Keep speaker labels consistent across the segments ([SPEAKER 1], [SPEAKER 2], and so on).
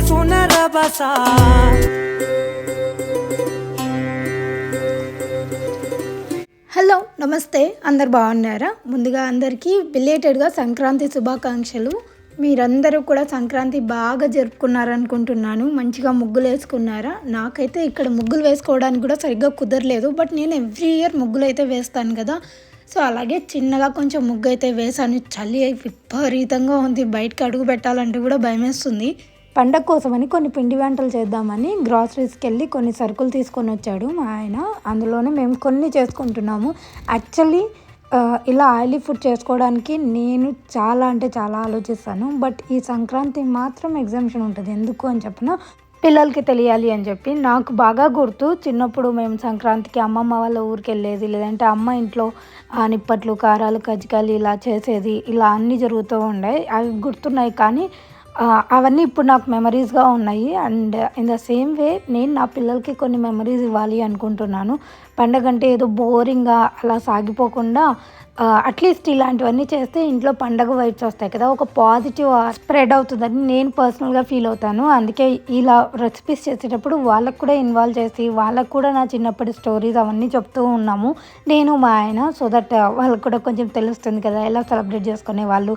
[SPEAKER 1] es una rabasa.
[SPEAKER 2] Hello నమస్తే. అందరు బాగున్నారా? ముందుగా అందరికీ బిలేటెడ్గా సంక్రాంతి శుభాకాంక్షలు. మీరందరూ కూడా సంక్రాంతి బాగా జరుపుకున్నారనుకుంటున్నాను. మంచిగా ముగ్గులు వేసుకున్నారా? నాకైతే ఇక్కడ ముగ్గులు వేసుకోవడానికి కూడా సరిగ్గా కుదరలేదు. బట్ నేను ఎవ్రీ ఇయర్ ముగ్గులు అయితే వేస్తాను కదా. సో అలాగే చిన్నగా కొంచెం ముగ్గు అయితే వేసాను చలి విపరీతంగా ఉంది. బయటకు అడుగు పెట్టాలంటే కూడా భయమేస్తుంది. పండగ కోసమని కొన్ని పిండి వంటలు చేద్దామని గ్రాసరీస్కి వెళ్ళి కొన్ని సరుకులు తీసుకొని వచ్చాడు మా ఆయన. అందులోనే మేము కొన్ని చేసుకుంటున్నాము. యాక్చువల్లీ ఇలా ఆయిలీ ఫుడ్ చేసుకోవడానికి నేను చాలా అంటే చాలా ఆలోచిస్తాను. బట్ ఈ సంక్రాంతి మాత్రం ఎగ్జామ్షన్ ఉంటుంది. ఎందుకు అని చెప్పిన పిల్లలకి తెలియాలి అని చెప్పి నాకు బాగా గుర్తు. చిన్నప్పుడు మేము సంక్రాంతికి అమ్మమ్మ వాళ్ళ ఊరికి వెళ్ళేది లేదంటే అమ్మ ఇంట్లో ఆ నిప్పట్లు కారాలు కజ్జికాయలు ఇలా చేసేది ఇలా అన్నీ జరుగుతూ ఉండే. అవి గుర్తున్నాయి కానీ అవన్నీ ఇప్పుడు నాకు మెమరీస్గా ఉన్నాయి. And in the same way నేను నా పిల్లలకి కొన్ని మెమరీస్ ఇవ్వాలి అనుకుంటున్నాను. పండగ అంటే ఏదో బోరింగ్గా అలా సాగిపోకుండా అట్లీస్ట్ ఇలాంటివన్నీ చేస్తే ఇంట్లో పండగ వైబ్స్ వస్తాయి కదా. ఒక పాజిటివ్ స్ప్రెడ్ అవుతుందని నేను పర్సనల్గా ఫీల్ అవుతాను. అందుకే ఇలా రెసిపీస్ చేసేటప్పుడు వాళ్ళకు కూడా ఇన్వాల్వ్ చేసి వాళ్ళకు కూడా నా చిన్నప్పటి స్టోరీస్ అవన్నీ చెప్తూ ఉన్నాము. నేను మా ఆయన సో దట్ వాళ్ళకు కూడా కొంచెం తెలుస్తుంది కదా ఎలా సెలబ్రేట్ చేసుకునే వాళ్ళు.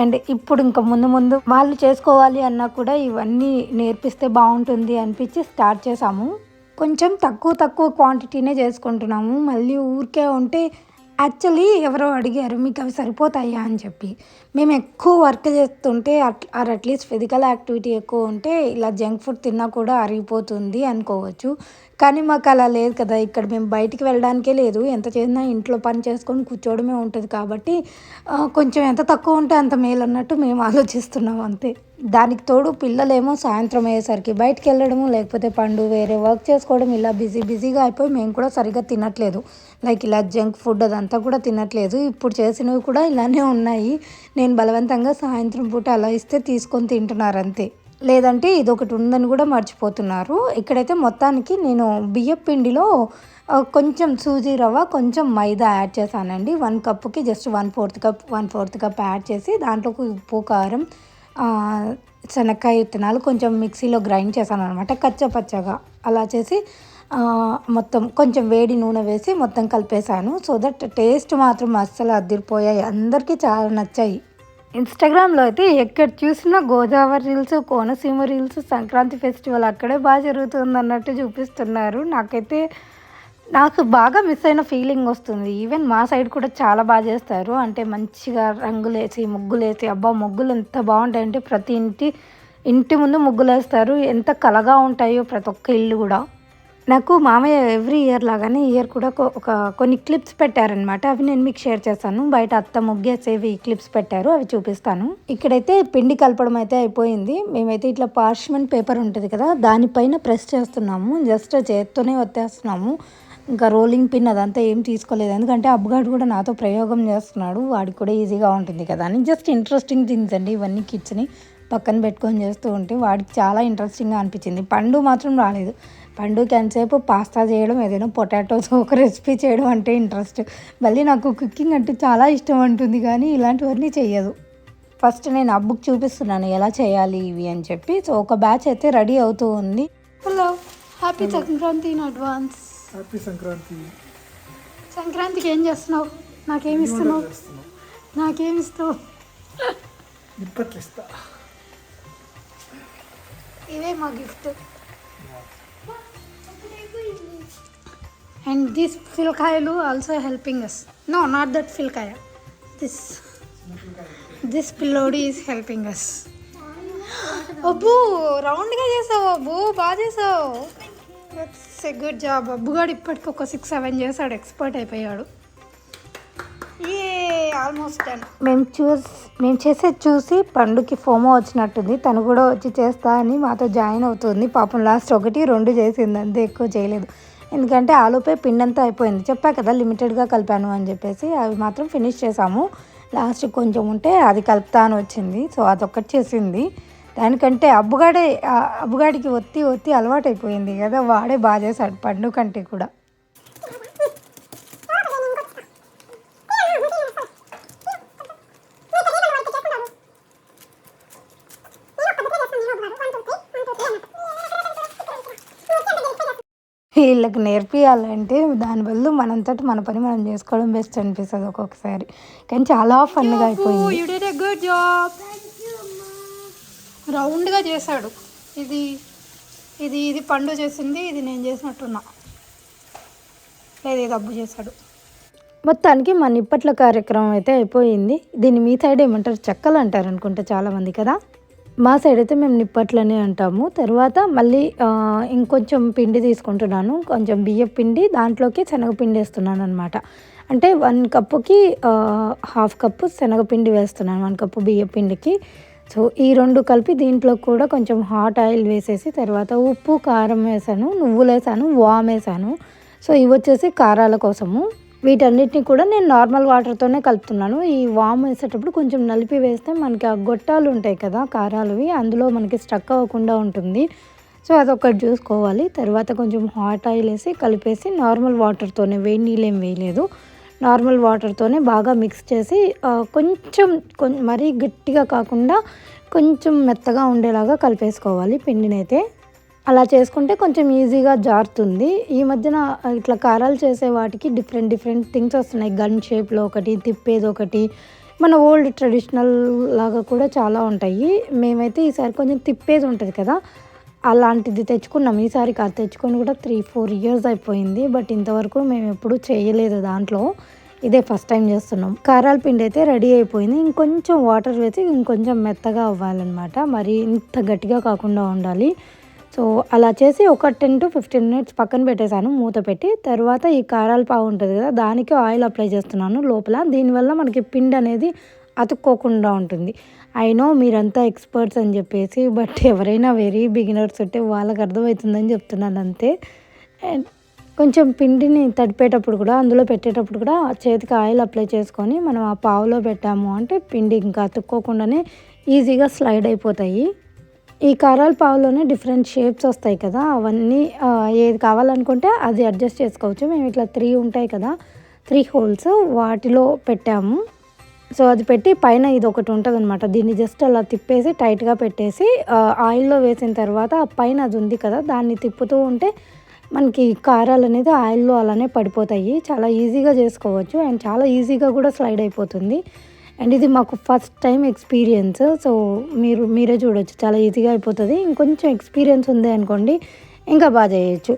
[SPEAKER 2] అండ్ ఇప్పుడు ఇంకా ముందు ముందు వాళ్ళు చేసుకోవాలి అన్నా కూడా ఇవన్నీ నేర్పిస్తే బాగుంటుంది అనిపించి స్టార్ట్ చేసాము కొంచెం తక్కువ తక్కువ క్వాంటిటీనే చేసుకుంటున్నాము. మళ్ళీ ఊరికే ఉంటే యాక్చువల్లీ ఎవరో అడిగారు మీకు అవి సరిపోతాయా? అని చెప్పి. మేము ఎక్కువ వర్క్ చేస్తుంటే at or at least physical activity ఎక్కువ ఉంటే ఇలా జంక్ ఫుడ్ తిన్నా కూడా అరిగిపోతుంది అనుకోవచ్చు. కానీ మాకు అలా లేదు కదా. ఇక్కడ మేము బయటికి వెళ్ళడానికే లేదు. ఎంత చేసినా ఇంట్లో పని చేసుకొని కూర్చోవడమే ఉంటుంది కాబట్టి కొంచెం ఎంత తక్కువ ఉంటే అంత మేలు అన్నట్టు మేము ఆలోచిస్తున్నాం అంతే. దానికి తోడు పిల్లలేమో సాయంత్రం అయ్యేసరికి బయటకు వెళ్ళడము లేకపోతే పండు వేరే వర్క్ చేసుకోవడం ఇలా బిజీ బిజీగా అయిపోయి మేము కూడా సరిగ్గా తినట్లేదు. లైక్ ఇలా జంక్ ఫుడ్ అదంతా కూడా తినట్లేదు. ఇప్పుడు చేసినవి కూడా ఇలానే ఉన్నాయి. నేను బలవంతంగా సాయంత్రం పూట అలా ఇస్తే తీసుకొని తింటున్నారు అంతే. లేదంటే ఇది ఒకటి ఉందని కూడా మర్చిపోతున్నారు. ఇక్కడైతే మొత్తానికి నేను బియ్యం పిండిలో కొంచెం సూజీ రవ్వ కొంచెం మైదా యాడ్ చేశానండి. వన్ కప్పుకి just one fourth cup one fourth cup add చేసి దాంట్లోకి ఉప్పు కారం శనక్కాయ విత్తనాలు కొంచెం మిక్సీలో గ్రైండ్ చేశాను అనమాట కచ్చపచ్చగా అలా చేసి మొత్తం కొంచెం వేడి నూనె వేసి మొత్తం కలిపేశాను. సో దట్ టేస్ట్ మాత్రం అస్సలు అదిరిపోయాయి. అందరికీ చాలా నచ్చాయి. ఇన్స్టాగ్రామ్లో అయితే ఎక్కడ చూసినా Godavari reels Konaseema reels Sankranti festival అక్కడే బాగా జరుగుతుంది అన్నట్టు చూపిస్తున్నారు. నాకైతే నాకు బాగా మిస్ అయిన ఫీలింగ్ వస్తుంది. ఈవెన్ మా సైడ్ కూడా చాలా బాగా చేస్తారు. అంటే మంచిగా రంగులేసి ముగ్గులేసి అబ్బా ముగ్గులు ఎంత బాగుంటాయంటే ప్రతి ఇంటి ఇంటి ముందు ముగ్గులు వేస్తారు ఎంత కలగా ఉంటాయో ప్రతి ఒక్క ఇల్లు కూడా. నాకు మామయ్య ఎవ్రీ ఇయర్ లాగానే ఇయర్ కూడా ఒక కొన్ని క్లిప్స్ పెట్టారనమాట అవి నేను మీకు షేర్ చేస్తాను. బయట అత్త ముగ్గేసేవి క్లిప్స్ పెట్టారు. అవి చూపిస్తాను. ఇక్కడైతే పిండి కలపడం అయితే అయిపోయింది. మేమైతే ఇట్లా పార్ష్మెంట్ పేపర్ ఉంటుంది కదా దానిపైన ప్రెస్ చేస్తున్నాము. జస్ట్ చేత్తోనే వచ్చేస్తున్నాము ఇంకా రోలింగ్ పిన్ అదంతా ఏం తీసుకోలేదు. ఎందుకంటే అబ్బగాడు కూడా నాతో ప్రయోగం చేస్తున్నాడు. వాడికి కూడా ఈజీగా ఉంటుంది కదా అని జస్ట్ ఇంట్రెస్టింగ్ థింగ్స్ అండి. ఇవన్నీ కిడ్స్ని పక్కన పెట్టుకొని చేస్తూ ఉంటే వాడికి చాలా ఇంట్రెస్టింగ్గా అనిపించింది. పండు మాత్రం రాలేదు. పండుకి ఎంతసేపు పాస్తా చేయడం ఏదైనా పొటాటోస్ ఒక రెసిపీ చేయడం అంటే ఇంట్రెస్ట్. మళ్ళీ నాకు కుకింగ్ అంటే చాలా ఇష్టం అంటుంది కానీ ఇలాంటివన్నీ చెయ్యదు. ఫస్ట్ నేను అబ్బుకి చూపిస్తున్నాను ఎలా చేయాలి ఇవి అని చెప్పి. సో ఒక బ్యాచ్ అయితే రెడీ అవుతూ ఉంది. Hello happy Sankranti in advance
[SPEAKER 3] happy Sankranti
[SPEAKER 2] సంక్రాంతికి ఏం చేస్తున్నావు? నాకేమి ఇస్తున్నావు? నాకేమి ఇస్తావు?
[SPEAKER 3] నిప్పట్లు ఇస్తా
[SPEAKER 2] ఇవే మా gift. And this ఫిల్కాయలు also helping us no not that ఫిల్కాయ this. This పిల్లోడి ఈస్ హెల్పింగ్ అస్ అబ్బు రౌండ్గా చేసావు అబ్బు బాగా చేసావు. దట్స్ ఎ గుడ్ జాబ్ అబ్బుగాడు ఇప్పటికి ఒక సిక్స్ సెవెన్ చేశాడు ఎక్స్పర్ట్ అయిపోయాడు. ఏ ఆల్మోస్ట్ డన్ మేము చూసి మేము చేసేది చూసి పండుకి ఫోమో వచ్చినట్టుంది. తను కూడా వచ్చి చేస్తా అని మాతో జాయిన్ అవుతుంది. పాపం లాస్ట్ ఒకటి రెండు చేసింది. అంతే ఎక్కువ చేయలేదు. ఎందుకంటే ఆలోపే పిండంతా అంతా అయిపోయింది. చెప్పా కదా లిమిటెడ్గా కలిపాను అని చెప్పేసి అవి మాత్రం ఫినిష్ చేసాము. లాస్ట్ కొంచెం ఉంటే అది కలుపుతా అని వచ్చింది. సో అదొక్కటి చేసింది. దానికంటే అబ్బుగాడే అబ్బుగాడికి ఒత్తి ఒత్తి అలవాటైపోయింది కదా వాడే బాగా చేశాడు పండు కంటే కూడా. వీళ్ళకి నేర్పియాలంటే దాని బదులు మనంతటి మన పని మనం చేసుకోవడం బెస్ట్ అనిపిస్తుంది ఒక్కొక్కసారి. కానీ చాలా ఫన్గా అయిపోయింది.
[SPEAKER 1] రౌండ్గా చేశాడు. ఇది ఇది ఇది పండు చేసింది ఇది నేను చేసినట్టున్నా. లేదు ఇది అబ్బు చేశాడు.
[SPEAKER 2] మొత్తానికి మన ఇప్పట్ల కార్యక్రమం అయితే అయిపోయింది. దీన్ని మీ సైడ్ ఏమంటారు? చెక్కలు అంటారు అనుకుంటా చాలామంది కదా? మా సైడ్ అయితే మేము నిప్పట్లనే అంటాము. తర్వాత మళ్ళీ ఇంకొంచెం పిండి తీసుకుంటున్నాను. కొంచెం బియ్యం పిండి దాంట్లోకి శనగపిండి వేస్తున్నాను అనమాట అంటే వన్ కప్పుకి హాఫ్ కప్పు శనగపిండి వేస్తున్నాను. వన్ కప్పు బియ్యం పిండికి. సో ఈ రెండు కలిపి దీంట్లో కూడా కొంచెం హాట్ ఆయిల్ వేసేసి తర్వాత ఉప్పు కారం వేసాను నువ్వులు వేసాను వామ్ వేసాను. సో ఇవి వచ్చేసి కారాల కోసము. వీటన్నిటిని కూడా నేను నార్మల్ వాటర్తోనే కలుపుతున్నాను. ఈ వామ్ వేసేటప్పుడు కొంచెం నలిపి వేస్తే మనకి ఆ గొట్టాలు ఉంటాయి కదా కారాలువి అందులో మనకి స్టక్ అవ్వకుండా ఉంటుంది. సో అదొకటి చూసుకోవాలి. తర్వాత కొంచెం హాట్ ఆయిల్ వేసి కలిపేసి నార్మల్ వాటర్తోనే వేడి నీళ్ళు ఏం వేయలేదు. నార్మల్ వాటర్తోనే బాగా మిక్స్ చేసి కొంచెం మరీ గట్టిగా కాకుండా కొంచెం మెత్తగా ఉండేలాగా కలిపేసుకోవాలి పిండినైతే. అలా చేసుకుంటే కొంచెం ఈజీగా జారుతుంది. ఈ మధ్యన ఇట్లా కారాలు చేసే వాటికి డిఫరెంట్ డిఫరెంట్ థింగ్స్ వస్తున్నాయి. గన్ షేప్లో ఒకటి తిప్పేది ఒకటి. మన ఓల్డ్ ట్రెడిషనల్ లాగా కూడా చాలా ఉంటాయి. మేమైతే ఈసారి కొంచెం తిప్పేది ఉంటుంది కదా. అలాంటిది తెచ్చుకున్నాం. ఈసారి కాదు తెచ్చుకొని కూడా త్రీ ఫోర్ ఇయర్స్ అయిపోయింది. బట్ ఇంతవరకు మేము ఎప్పుడు చేయలేదు దాంట్లో. ఇదే ఫస్ట్ టైం చేస్తున్నాం. కారాల పిండి అయితే రెడీ అయిపోయింది. ఇంకొంచెం వాటర్ వేసి ఇంకొంచెం మెత్తగా అవ్వాలన్నమాట. మరి ఇంత గట్టిగా కాకుండా ఉండాలి. సో అలా చేసి ఒక టెన్ టు ఫిఫ్టీన్ మినిట్స్ పక్కన పెట్టేశాను మూత పెట్టి. తర్వాత ఈ కారాల పావు ఉంటుంది కదా దానికి ఆయిల్ అప్లై చేస్తున్నాను లోపల. దీనివల్ల మనకి పిండి అనేది అతుక్కోకుండా ఉంటుంది. ఐ నో మీరంతా ఎక్స్పర్ట్స్ అని చెప్పేసి బట్ ఎవరైనా వెరీ బిగినర్స్ ఉంటే వాళ్ళకి అర్థమవుతుందని చెప్తున్నాను అంతే. అండ్ కొంచెం పిండిని తడిపేటప్పుడు కూడా అందులో పెట్టేటప్పుడు కూడా చేతికి ఆయిల్ అప్లై చేసుకొని మనం ఆ పావులో పెట్టాము అంటే పిండి ఇంకా అతుక్కోకుండానే ఈజీగా స్లైడ్ అయిపోతాయి. ఈ కారాల పావులోనే డిఫరెంట్ షేప్స్ వస్తాయి కదా అవన్నీ ఏది కావాలనుకుంటే అది అడ్జస్ట్ చేసుకోవచ్చు. మేము ఇట్లా త్రీ ఉంటాయి కదా త్రీ హోల్స్ వాటిలో పెట్టాము. సో అది పెట్టి పైన ఇది ఒకటి ఉంటుంది అనమాట దీన్ని జస్ట్ అలా తిప్పేసి టైట్గా పెట్టేసి ఆయిల్లో వేసిన తర్వాత పైన అది ఉంది కదా దాన్ని తిప్పుతూ ఉంటే మనకి కారాలు అనేది ఆయిల్లో అలానే పడిపోతాయి. చాలా ఈజీగా చేసుకోవచ్చు అండ్ చాలా ఈజీగా కూడా స్లైడ్ అయిపోతుంది. అండ్ ఇది మాకు ఫస్ట్ టైం ఎక్స్పీరియన్స్ సో మీరు మీరే చూడొచ్చు. చాలా ఈజీగా అయిపోతుంది. ఇంకొంచెం ఎక్స్పీరియన్స్ ఉంది అనుకోండి ఇంకా బాగా చేయొచ్చు.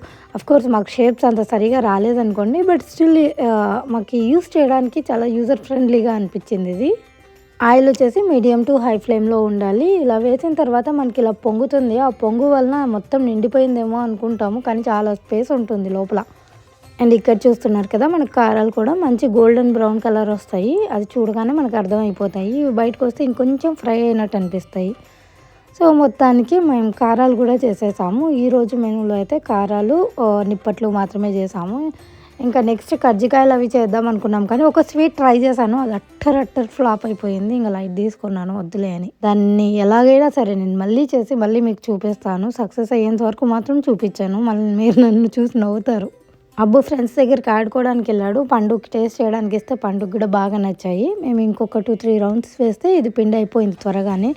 [SPEAKER 2] కోర్స్ మాకు షేప్స్ అంత సరిగా రాలేదనుకోండి బట్ స్టిల్ మాకు యూస్ చేయడానికి చాలా యూజర్ ఫ్రెండ్లీగా అనిపించింది ఇది. ఆయిల్ వచ్చేసి మీడియం టు హై ఫ్లేమ్లో ఉండాలి. ఇలా వేసిన తర్వాత మనకి ఇలా పొంగుతుంది. ఆ పొంగు వలన మొత్తం నిండిపోయిందేమో అనుకుంటాము కానీ చాలా స్పేస్ ఉంటుంది లోపల. అండ్ ఇక్కడ చూస్తున్నారు కదా మనకు కారాలు కూడా మంచి గోల్డెన్ బ్రౌన్ కలర్ వస్తాయి. అది చూడగానే మనకు అర్థమైపోతాయి. ఇవి బయటకు వస్తే ఇంకొంచెం ఫ్రై అయినట్టు అనిపిస్తాయి. సో మొత్తానికి మేము కారాలు కూడా చేసేసాము. ఈరోజు మెనూలో అయితే కారాలు నిప్పట్లు మాత్రమే చేసాము. ఇంకా నెక్స్ట్ కజ్జికాయలు అవి చేద్దాం అనుకున్నాం కానీ ఒక స్వీట్ ట్రై చేశాను. అది అట్టర్ అట్టర్ ఫ్లాప్ అయిపోయింది. ఇంకా లైట్ తీసుకున్నాను వద్దులే అని. దాన్ని ఎలాగైనా సరే నేను మళ్ళీ చేసి మళ్ళీ మీకు చూపిస్తాను. సక్సెస్ అయ్యేంత వరకు మాత్రం చూపించాను. మళ్ళీ మీరు నన్ను చూసి నవ్వుతారు. అబ్బు ఫ్రెండ్స్ దగ్గరికి ఆడుకోవడానికి వెళ్ళాడు. పండుగకి టేస్ట్ చేయడానికి ఇస్తే పండుగ కూడా బాగా నచ్చాయి. మేము ఇంకొక టూ త్రీ రౌండ్స్ వేస్తే ఇది పిండి అయిపోయింది త్వరగానే.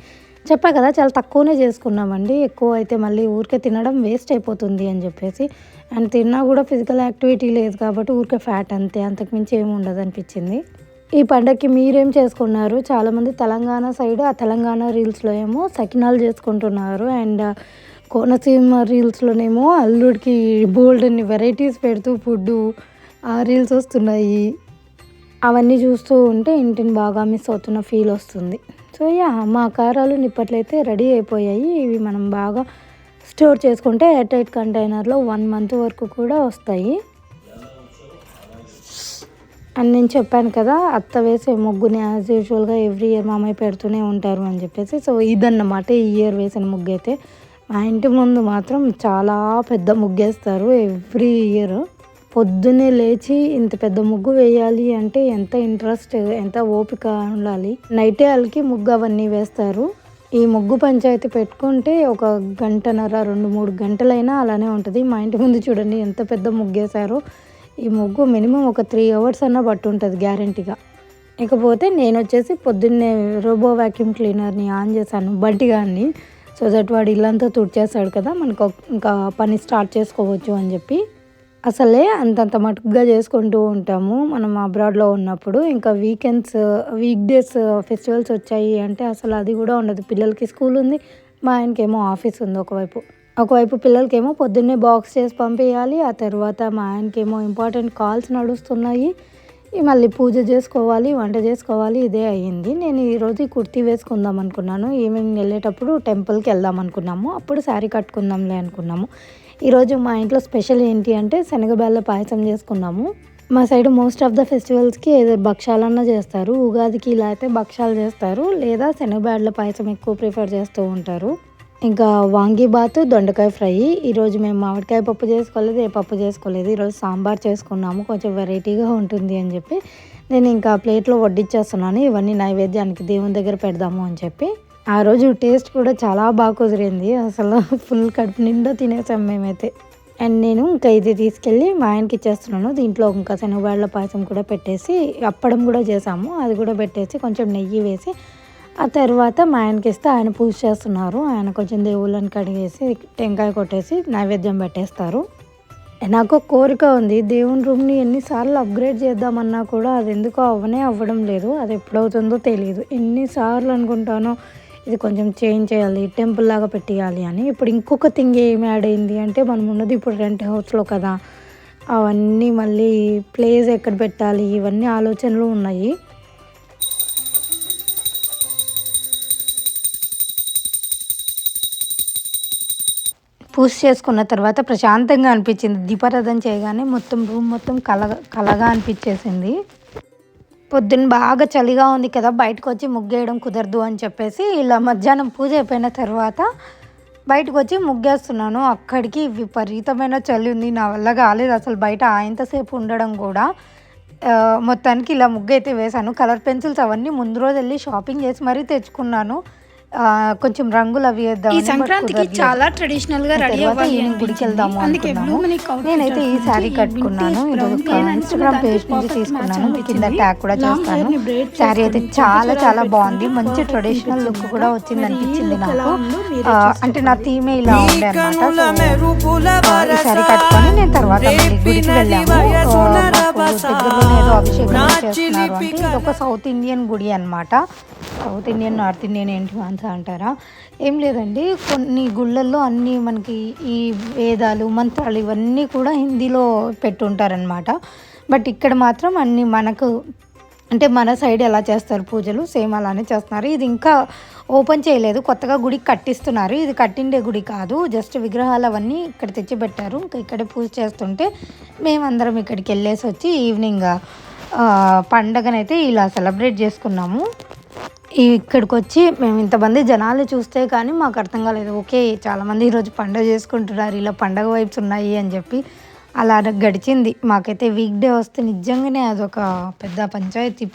[SPEAKER 2] చెప్పా కదా చాలా తక్కువనే చేసుకున్నామండి. ఎక్కువ అయితే మళ్ళీ ఊరికే తినడం వేస్ట్ అయిపోతుంది అని చెప్పేసి. అండ్ తిన్నా కూడా ఫిజికల్ యాక్టివిటీ లేదు కాబట్టి ఊరికే ఫ్యాట్ అంతే. అంతకుమించి ఏమి ఉండదు అనిపించింది. ఈ పండగకి మీరేం చేసుకున్నారు? చాలామంది తెలంగాణ సైడ్ ఆ తెలంగాణ రీల్స్లో ఏమో సకినాలు చేసుకుంటున్నారు. అండ్ కోనసీమ రీల్స్లోనేమో అల్లుడికి బోల్డ్ అన్ని వెరైటీస్ పెడుతూ ఫుడ్ ఆ రీల్స్ వస్తున్నాయి. అవన్నీ చూస్తూ ఉంటే ఇంటిని బాగా మిస్ అవుతున్న ఫీల్ వస్తుంది. సో యా మా కారాలు నిప్పట్లయితే రెడీ అయిపోయాయి. ఇవి మనం బాగా స్టోర్ చేసుకుంటే ఎయిర్ టైట్ కంటైనర్లో వన్ మంత్ వరకు కూడా వస్తాయి. అని నేను చెప్పాను కదా అత్త వేసే ముగ్గుని యాజ్ యూజువల్గా ఎవ్రీ ఇయర్ మామయ్య పెడుతూనే ఉంటారు అని చెప్పేసి. సో ఇదన్నమాట ఈ ఇయర్ వేసిన ముగ్గు అయితే మా ఇంటి ముందు మాత్రం చాలా పెద్ద ముగ్గేస్తారు ఎవ్రీ ఇయర్ పొద్దున్నే లేచి ఇంత పెద్ద ముగ్గు వేయాలి అంటే ఎంత ఇంట్రెస్ట్ ఎంత ఓపిక ఉండాలి? నైటే వాళ్ళకి ముగ్గు అవన్నీ వేస్తారు. ఈ ముగ్గు పంచాయతీ పెట్టుకుంటే ఒక గంటన్నర రెండు మూడు గంటలైనా అలానే ఉంటుంది. మా ఇంటి ముందు చూడండి ఎంత పెద్ద ముగ్గేశారో ఈ ముగ్గు మినిమం ఒక త్రీ అవర్స్ అన్న పట్టు ఉంటుంది గ్యారంటీగా. ఇకపోతే నేను వచ్చేసి పొద్దున్నే రోబో వ్యాక్యూమ్ క్లీనర్ని ఆన్ చేశాను బంటిగాన్ని సో దట్ వాడు ఇల్లంతా తుడిచేస్తాడు కదా మనకు ఇంకా పని స్టార్ట్ చేసుకోవచ్చు అని చెప్పి. అసలే అంతంత మటుకుగా చేసుకుంటూ ఉంటాము. మనం అబ్రాడ్లో ఉన్నప్పుడు ఇంకా వీకెండ్స్ వీక్ డేస్ ఫెస్టివల్స్ వచ్చాయి అంటే అసలు అది కూడా ఉండదు. పిల్లలకి స్కూల్ ఉంది మా ఆయనకేమో ఆఫీస్ ఉంది ఒకవైపు. ఒకవైపు పిల్లలకేమో పొద్దున్నే బాక్స్ చేసి పంపించాలి ఆ తర్వాత మా ఆయనకేమో ఇంపార్టెంట్ కాల్స్ నడుస్తున్నాయి. మళ్ళీ పూజ చేసుకోవాలి వంట చేసుకోవాలి ఇదే అయ్యింది. నేను ఈరోజు కుర్తి కుర్తీ వేసుకుందాం అనుకున్నాను. ఈవినింగ్ వెళ్ళేటప్పుడు టెంపుల్కి వెళ్దాం అనుకున్నాము. అప్పుడు శారీ కట్టుకుందాంలే అనుకున్నాము. ఈరోజు మా ఇంట్లో స్పెషల్ ఏంటి అంటే శనగబెల్ల పాయసం చేసుకున్నాము. మా సైడ్ మోస్ట్ ఆఫ్ ద ఫెస్టివల్స్కి ఏదో భక్షాలన్నా చేస్తారు. ఉగాదికి ఇలా అయితే భక్షాలు చేస్తారు. లేదా శనగబేడల పాయసం ఎక్కువ ప్రిఫర్ చేస్తూ ఉంటారు. ఇంకా వాంగీబాత్ దొండకాయ ఫ్రై. ఈరోజు మేము మామిడికాయ పప్పు చేసుకోలేదు ఏ పప్పు చేసుకోలేదు. ఈరోజు సాంబార్ చేసుకున్నాము. కొంచెం వెరైటీగా ఉంటుంది అని చెప్పి నేను ఇంకా ప్లేట్లో వడ్డించేస్తున్నాను ఇవన్నీ నైవేద్యానికి దేవుని దగ్గర పెడదాము అని చెప్పి. ఆ రోజు టేస్ట్ కూడా చాలా బాగా కుదిరింది. అసలు ఫుల్ కడుపు నిండా తినేసాం మేమైతే. అండ్ నేను ఇంకా ఇది తీసుకెళ్ళి మా ఆయనకి ఇచ్చేస్తున్నాను. దీంట్లో ఇంకా శనగబాళ్ళ పాయసం కూడా పెట్టేసి అప్పడం కూడా చేసాము. అది కూడా పెట్టేసి కొంచెం నెయ్యి వేసి ఆ తర్వాత మా ఆయనకి ఇస్తే ఆయన పూజ చేస్తున్నారు. ఆయన కొంచెం దేవుళ్ళని కడిగేసి టెంకాయ కొట్టేసి నైవేద్యం పెట్టేస్తారు. నాకు కోరిక ఉంది. దేవుని రూమ్ని ఎన్నిసార్లు అప్గ్రేడ్ చేద్దామన్నా కూడా అది ఎందుకో అవ్వనే అవ్వడం లేదు. అది ఎప్పుడవుతుందో తెలియదు ఎన్నిసార్లు అనుకుంటానో ఇది కొంచెం చేంజ్ చేయాలి టెంపుల్ లాగా పెట్టేయాలి అని. ఇప్పుడు ఇంకొక థింగ్ ఏం యాడ్ అయింది అంటే మనం ఉన్నది ఇప్పుడు రెంట్ హౌస్లో కదా అవన్నీ మళ్ళీ ప్లేస్ ఎక్కడ పెట్టాలి ఇవన్నీ ఆలోచనలు ఉన్నాయి. పూజ చేసుకున్న తర్వాత ప్రశాంతంగా అనిపించింది. దీపారాధన చేయగానే మొత్తం రూమ్ మొత్తం కలగా కలగా అనిపించేసింది. పొద్దున్న బాగా చలిగా ఉంది కదా బయటకు వచ్చి ముగ్గేయడం కుదరదు అని చెప్పేసి ఇలా మధ్యాహ్నం పూజ అయిపోయిన తర్వాత బయటకు వచ్చి ముగ్గేస్తున్నాను. అక్కడికి విపరీతమైన చలి ఉంది నా వల్ల కాలేదు. అసలు బయట ఆయంతసేపు ఉండడం కూడా మొత్తానికి ఇలా ముగ్గు అయితే వేశాను. కలర్ పెన్సిల్స్ అవన్నీ ముందు రోజు వెళ్ళి షాపింగ్ చేసి మరీ తెచ్చుకున్నాను. కొంచెం రంగులు అవి వేద్దాం
[SPEAKER 1] ఈ సంక్రాంతికి చాలా ట్రెడిషనల్గా రెడీ అవ్వాలి
[SPEAKER 2] గుడికి వెళ్దాము అనుకున్నాము. నేనైతే ఈ. శారీ కట్టుకున్నాను. ఇన్స్టాగ్రామ్ పేజ్ నుంచి తీసుకున్నాను. కింద. ట్యాగ్ కూడా చేస్తాను. శారీ అయితే చాలా చాలా బాగుంది. మంచి ట్రెడిషనల్ లుక్ కూడా. వచ్చింది అనిపించింది నాకు. అంటే నా. థీమే ఇలా ఉండే అనమాట ఈ శారీ కట్టుకొని నేను తర్వాత గుడికి వెళ్ళాము. దగ్గరలోనే ఏదో అభిషేకం చేస్తున్నారు అంటే ఇది ఒక సౌత్ ఇండియన్ గుడి అనమాట సౌత్ ఇండియన్ నార్త్ ఇండియన్ ఏంటి మాంస అంటారా? ఏం లేదండి. కొన్ని గుళ్ళల్లో అన్నీ మనకి ఈ వేదాలు మంత్రాలు ఇవన్నీ కూడా హిందీలో పెట్టుంటారనమాట బట్ ఇక్కడ మాత్రం అన్నీ మనకు అంటే మన సైడ్ ఎలా చేస్తారు పూజలు సేమ్ అలానే చేస్తున్నారు. ఇది ఇంకా ఓపెన్ చేయలేదు. కొత్తగా గుడి కట్టిస్తున్నారు. ఇది కట్టిండే గుడి కాదు. జస్ట్ విగ్రహాలు అవన్నీ ఇక్కడ తెచ్చిపెట్టారు. ఇంకా ఇక్కడే పూజ చేస్తుంటే మేమందరం ఇక్కడికి వెళ్ళేసి వచ్చి ఈవినింగ్ పండగనైతే ఇలా సెలబ్రేట్ చేసుకున్నాము. ఇక్కడికి వచ్చి మేము ఇంతమంది జనాలు చూస్తే కానీ మాకు అర్థం కాలేదు. ఓకే చాలామంది ఈరోజు పండగ చేసుకుంటున్నారు ఇలా పండగ వైబ్స్ ఉన్నాయి అని చెప్పి అలా గడిచింది. మాకైతే వీక్ డే వస్తే నిజంగానే అదొక పెద్ద పంచాయతీ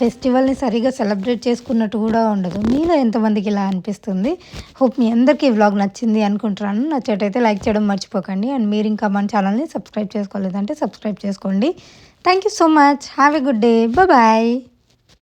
[SPEAKER 2] ఫెస్టివల్ని సరిగా సెలబ్రేట్ చేసుకున్నట్టు కూడా ఉండదు. మీలో ఎంతమందికి ఇలా అనిపిస్తుంది? హోప్ మీ అందరికీ ఈ వ్లాగ్ నచ్చింది అనుకుంటున్నాను. నచ్చేటైతే లైక్ చేయడం మర్చిపోకండి. అండ్ మీరు ఇంకా మన ఛానల్ని సబ్స్క్రైబ్ చేసుకోలేదంటే సబ్స్క్రైబ్ చేసుకోండి. Thank you so much. Have a good day. Bye.